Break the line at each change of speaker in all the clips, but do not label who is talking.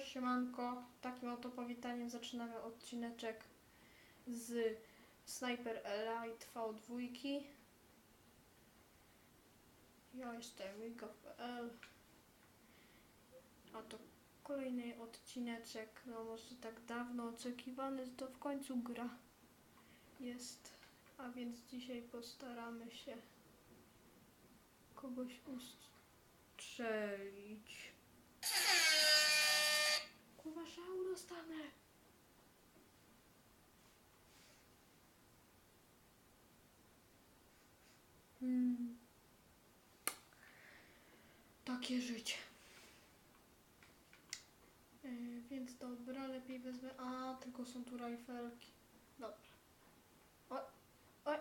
Siemanko, takim oto powitaniem zaczynamy odcineczek z Sniper Elite V2. Ja jestem Migo.pl A to kolejny odcineczek, no może tak dawno oczekiwany, że to w końcu gra jest. A więc dzisiaj postaramy się kogoś ustrzelić. Takie życie. Yy, więc dobra, lepiej wezmę. A, tylko są tu rajfelki. Dobra. Oj, oj.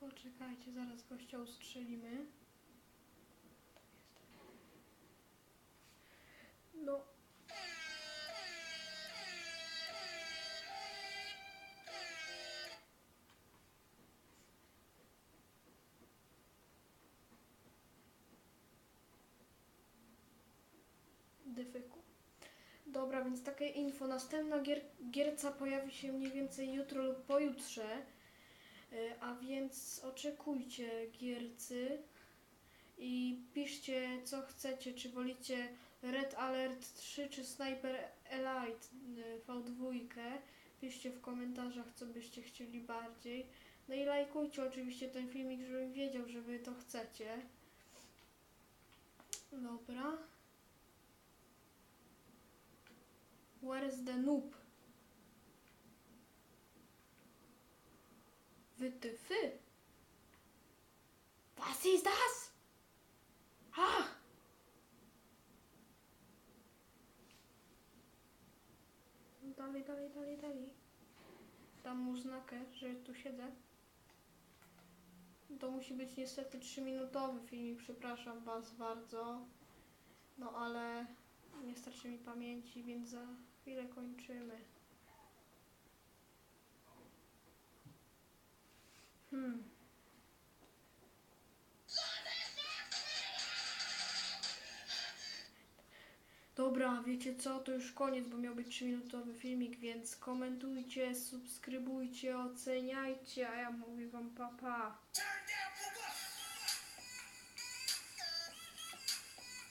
Poczekajcie, zaraz gościa ustrzelimy. Dobra, więc takie info. Następna gier, gierca pojawi się mniej więcej jutro lub pojutrze. Y, A więc oczekujcie giercy i piszcie co chcecie, czy wolicie Red Alert 3 czy Sniper Elite y, V2. Piszcie w komentarzach co byście chcieli bardziej. No i lajkujcie oczywiście ten filmik, żebym wiedział, że wy to chcecie. Dobra. Where's the noob? Wytyfy? Was ist das? Ah! Dalej, dalej, dalej, dalej. Dam mu znakę, że tu siedzę. To musi być niestety 3-minutowy filmik, przepraszam Was bardzo. No ale starczy mi pamięci, więc za chwilę kończymy. Hmm. Dobra, wiecie co? To już koniec, bo miał być 3-minutowy filmik, więc komentujcie, subskrybujcie, oceniajcie, a ja mówię wam papa. Pa.